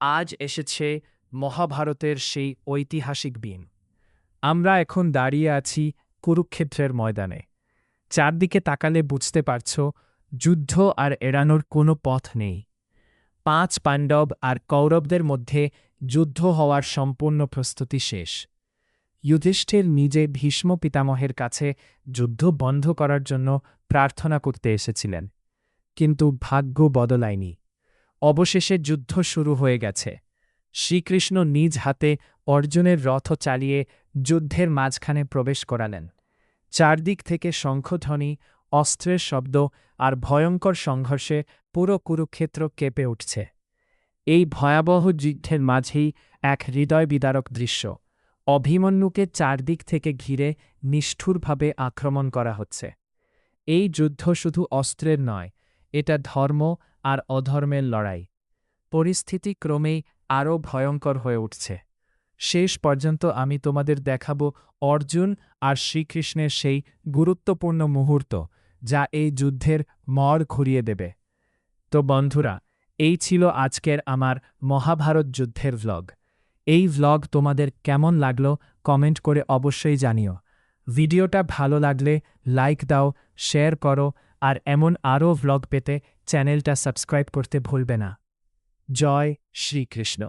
আজ এসেছে মহাভারতের সেই ঐতিহাসিক দিন আমরা এখন দাঁড়িয়ে আছি কুরুক্ষেত্রের ময়দানে। চারদিকে তাকালে বুঝতে পারছ, যুদ্ধ আর এড়ানোর কোনো পথ নেই। পাঁচ পাণ্ডব আর কৌরবদের মধ্যে যুদ্ধ হওয়ার সম্পূর্ণ প্রস্তুতি শেষ। যুধিষ্ঠির নিজে ভীষ্ম পিতামহের কাছে যুদ্ধ বন্ধ করার জন্য প্রার্থনা করতে এসেছিলেন। কিন্তু ভাগ্য বদলায়নি। অবশেষে যুদ্ধ শুরু হয়ে গেছে। শ্রীকৃষ্ণ নিজ হাতে অর্জুনের রথ চালিয়ে যুদ্ধের মাঝখানে প্রবেশ করালেন। চারদিক থেকে শঙ্খধ্বনি, অস্ত্রের শব্দ আর ভয়ঙ্কর সংঘর্ষে পুরো কুরুক্ষেত্র কেঁপে উঠছে। এই ভয়াবহ যুদ্ধের মাঝেই এক হৃদয় বিদারক দৃশ্য, অভিমন্যুকে চারদিক থেকে ঘিরে নিষ্ঠুরভাবে আক্রমণ করা হচ্ছে। এই যুদ্ধ শুধু অস্ত্রের নয় এটা ধর্ম আর অধর্মের লড়াই। পরিস্থিতি ক্রমেই আরও ভয়ঙ্কর হয়ে উঠছে। শেষ পর্যন্ত আমি তোমাদের দেখাব অর্জুন আর শ্রীকৃষ্ণের সেই গুরুত্বপূর্ণ মুহূর্ত, যা এই যুদ্ধের মর ঘুরিয়ে দেবে। তো বন্ধুরা, এই ছিল আজকের আমার মহাভারত যুদ্ধের ভ্লগ এই ভ্লগ তোমাদের কেমন লাগল কমেন্ট করে অবশ্যই জানিও। ভিডিওটা ভালো লাগলে লাইক দাও, শেয়ার করো আর এমন আরও ভ্লগ পেতে চ্যানেলটা সাবস্ক্রাইব করতে ভুলবে না। জয় শ্রীকৃষ্ণ।